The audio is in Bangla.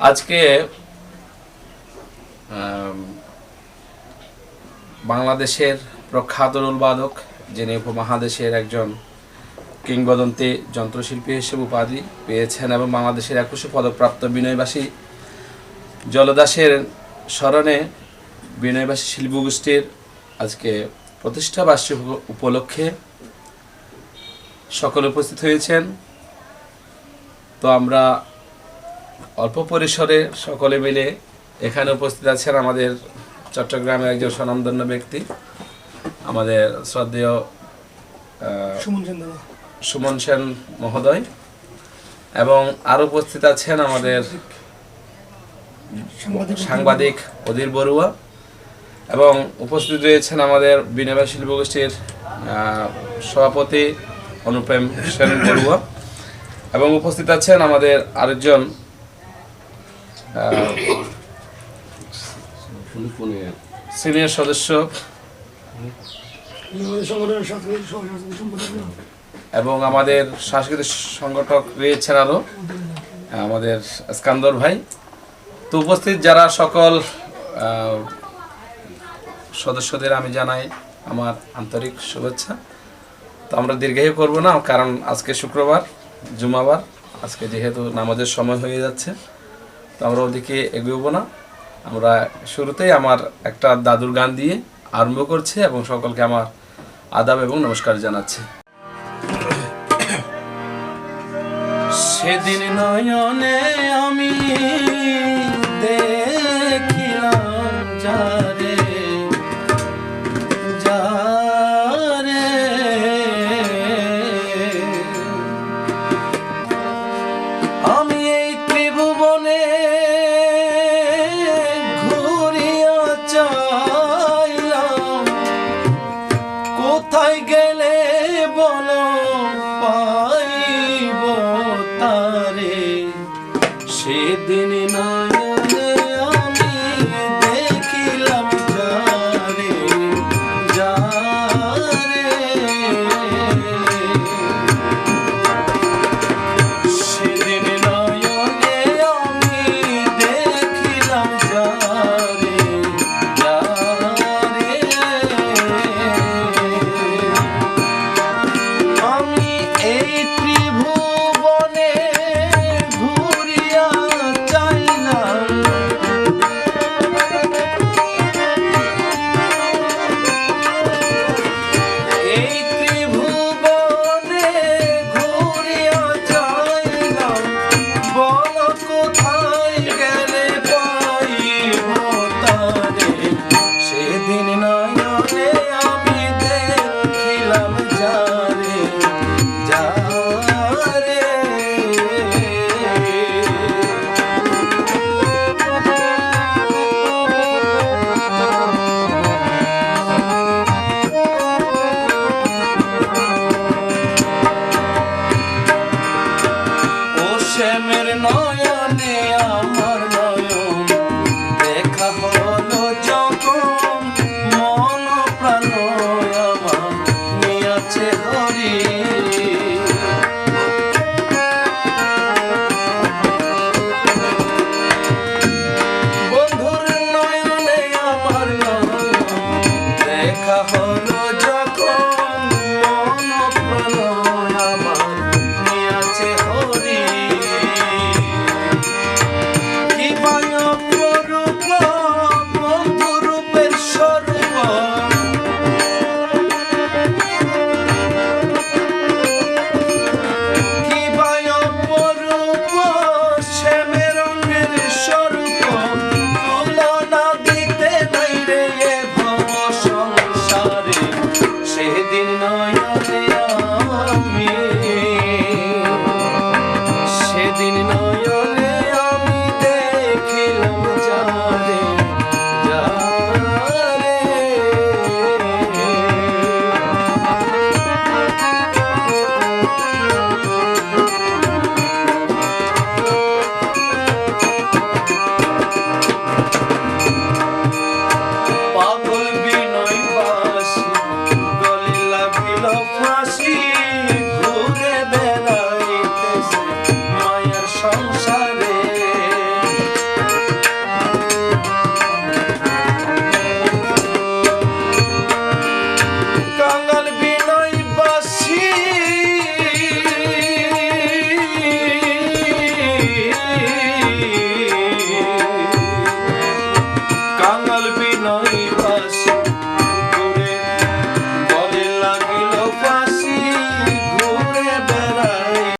আজকে বাংলাদেশের প্রখ্যাত বাদক যিনি উপমহাদেশের একজন কিংবদন্তি যন্ত্রশিল্পী হিসেবে উপাধি পেয়েছেন এবং বাংলাদেশের একুশে পদকপ্রাপ্ত বিনয়বাসী জলদাসের স্মরণে বিনয়বাসী শিল্পী গোষ্ঠীর আজকে প্রতিষ্ঠা বার্ষিক উপ- উপলক্ষে সকলে উপস্থিত হয়েছেন। তো আমরা অল্প পরিসরে সকলে মিলে এখানে উপস্থিত আছেন আমাদের চট্টগ্রামের একজন স্বনামধন্য ব্যক্তি আমাদের শ্রদ্ধেয় সুমন সেন মহোদয় এবং আরও উপস্থিত আছেন আমাদের সাংবাদিক অধীর বড়ুয়া এবং উপস্থিত রয়েছেন আমাদের বিনয় শিল্প গোষ্ঠীর আহ, সভাপতি অনুপ্রেম সেন বড়ুয়া এবং উপস্থিত আছেন আমাদের আরেকজন সিনিয়র সদস্য। এবং আমাদের সাংস্কৃতিক সংগঠক রয়েছেন আরও আমাদের স্কান্দর ভাই। তো উপস্থিত যারা সকল সদস্যদের আমি জানাই আমার আন্তরিক শুভেচ্ছা। তো আমরা দীর্ঘায়ু করব না, কারণ আজকে শুক্রবার, জুমাবার। আজকে যেহেতু নামাজের সময় হয়ে যাচ্ছে তো আমরা ওদিকে এগোবো না। আমরা শুরুতেই আমার একটা দাদুর গান দিয়ে আরম্ভ করছে এবং সকলকে আমার আদাব এবং নমস্কার জানাচ্ছে। সেদিন নয়নে আমি দেখিলাম যারে তারে সেদিন নয়নে